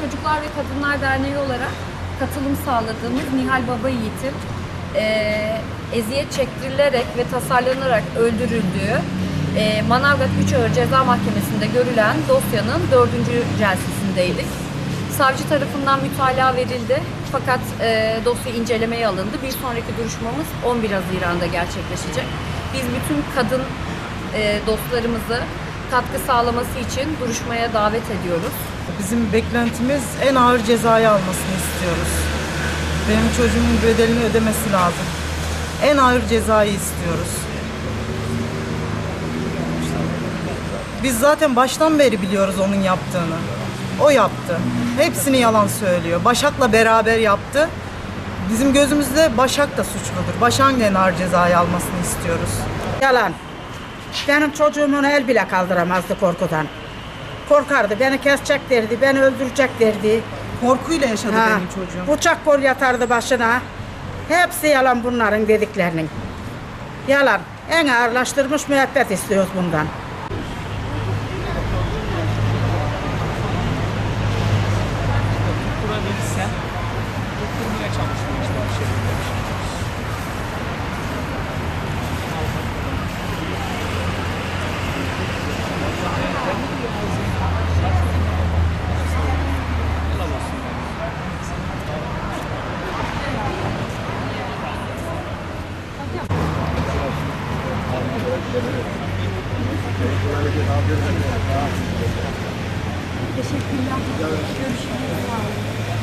Çocuklar ve Kadınlar Derneği olarak katılım sağladığımız Nihal Baba Yiğit'in eee, eziyet çektirilerek ve tasarlanarak öldürüldüğü eee, Manavgat 3 Ağır Ceza Mahkemesi'nde görülen dosyanın dördüncü celsesindeydik. Savcı tarafından mütalaa verildi fakat eee dosya incelemeye alındı. Bir sonraki duruşmamız 11 Haziran'da gerçekleşecek. Biz bütün kadın eee, dostlarımızı katkı sağlaması için duruşmaya davet ediyoruz. Bizim beklentimiz en ağır cezayı almasını istiyoruz. Benim çocuğumun bedelini ödemesi lazım. En ağır cezayı istiyoruz. Biz zaten baştan beri biliyoruz onun yaptığını. O yaptı. Hepsini yalan söylüyor. Başak'la beraber yaptı. Bizim gözümüzde Başak da suçludur. Başak'ın en ağır cezayı almasını istiyoruz. Yalan. Benim çocuğumun el bile kaldıramazdı korkudan. Korkardı, beni kesecek derdi, beni öldürecek derdi. Korkuyla yaşadı Ha, benim çocuğum. Bıçak kol yatardı başına. Hepsi yalan bunların dediklerinin. Yalan. En ağırlaştırmış müebbet istiyoruz bundan. Teşekkürler. Görüşürüz. Sağ olun.